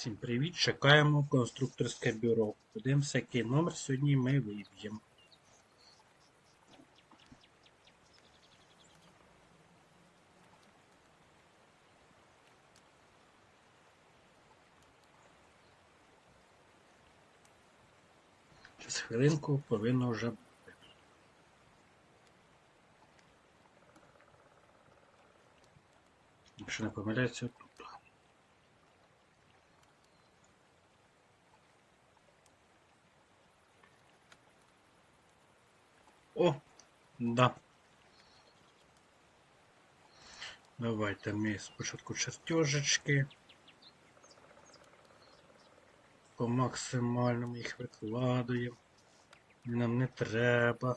Всім привіт! Чекаємо конструкторське бюро. Подивимося, який номер сьогодні ми виб'ємо. Через хвилинку повинно вже бути. Якщо не помиляється, тут. О, да. Давайте ми спочатку чертежечки. По максимальному їх викладуємо. Нам не треба.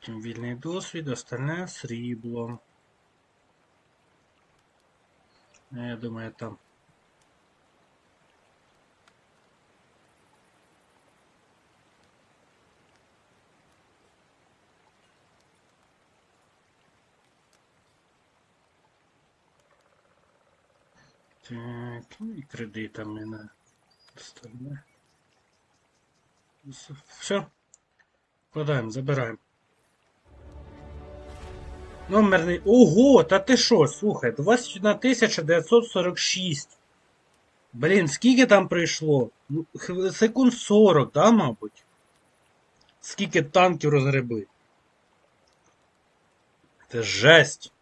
Тим вільний досвід, остальне срібло. Я думаю, там Так, ну і кредитами на остальне. Все. Вкладаємо, забираємо. Номерний. Ого, та ти що, слухай, 21 946. Блін, скільки там прийшло? Ну, секунд 40, да, мабуть? Скільки танків розгребли? Це жесть.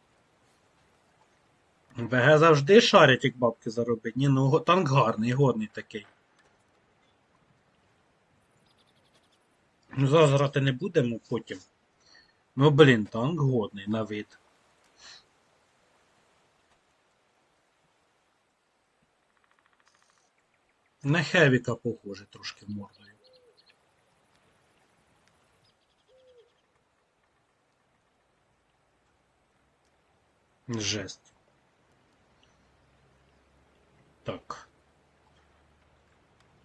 ВГ завжди шарять, як бабки заробить. Ні, ну танк гарний, годний такий. Ну, зараз грати не будемо потім. Ну, блін, танк годний на вид. На Хевіка похоже трошки мордою. Жесть. Так.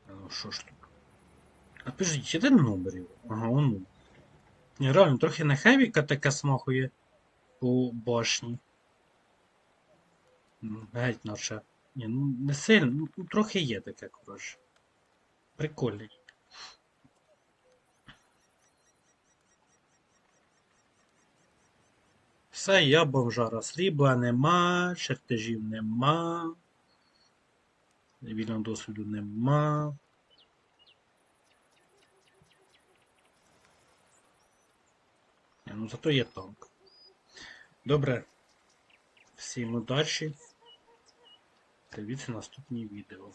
Ну що ж тут? А підождіть, один номер його? Ага, он. Реально, трохи на Хевіка таке смахує по башні. Геть наче. Ні, ну не сильно, ну, ну трохи є таке, коротше. Прикольний. Все, я бомжара. Срібла нема, чертежів нема. Вільного досвіду нема. Ну зато є танк. Добре. Всім удачі. Дивіться наступні відео.